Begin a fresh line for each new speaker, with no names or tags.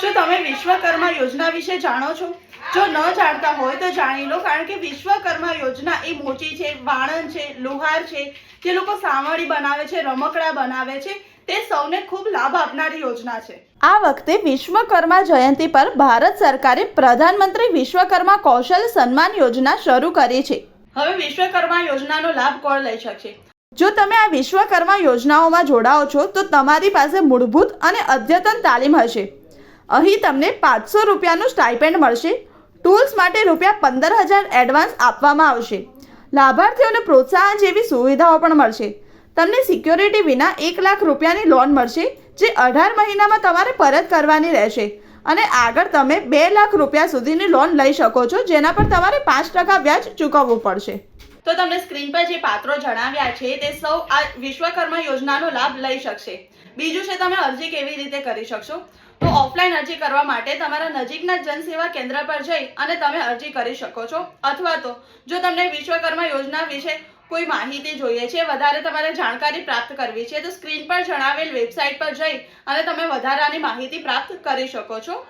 શું તમે વિશ્વકર્મા યોજના વિશે જાણો છો? જો ન જાણતા હોય તો જાણી લો, કારણ કે વિશ્વકર્મા યોજના એ મોચી છે વાણંદ છે, લુહાર છે, જે લોકો સાવરણી બનાવે છે, રમકડા બનાવે છે, તે સૌને ખૂબ લાભ આપનારી યોજના છે. આ વખતે વિશ્વકર્મા જયંતિ પર ભારત સરકારે પ્રધાનમંત્રી વિશ્વકર્મા કૌશલ સન્માન યોજના શરૂ કરી છે. હવે વિશ્વકર્મા યોજનાનો લાભ કોણ લઈ શકશે? જો તમે આ વિશ્વકર્મા યોજનાઓમાં જોડાઓ છો, તો તમારી પાસે મૂળભૂત અને અદ્યતન તાલીમ હશે. અહીં તમને પાંચસો રૂપિયાનું સ્ટાઇપેન્ડ મળશે. ટૂલ્સ માટે રૂપિયા પંદર હજાર એડવાન્સ આપવામાં આવશે. લાભાર્થીઓને પ્રોત્સાહન જેવી સુવિધાઓ પણ મળશે. તમને સિક્યોરિટી વિના એક લાખ રૂપિયાની લોન મળશે, જે અઢાર મહિનામાં તમારે પરત કરવાની રહેશે. અને આગળ તમે બે લાખ રૂપિયા સુધીની લોન લઈ શકો છો, જેના પર તમારે પાંચ ટકા વ્યાજ ચૂકવવું પડશે. તો તમને સ્ક્રીન પર જે પાત્રો જણાવ્યા છે તે સૌ આ વિશ્વકર્મા યોજનાનો લાભ લઈ શકશે. બીજું છે તમે અરજી કેવી રીતે કરી શકશો? તો ઓફલાઈન અરજી કરવા માટે તમારા નજીકના જનસેવા કેન્દ્ર પર જઈ અને તમે અરજી કરી શકો છો. અથવા તો જો તમને વિશ્વકર્મા યોજના વિશે કોઈ માહિતી જોઈએ છે, વધારે તમારે જાણકારી પ્રાપ્ત કરવી છે, તો સ્ક્રીન પર જણાવેલ વેબસાઇટ પર જઈ અને તમે વધારાની માહિતી પ્રાપ્ત કરી શકો છો.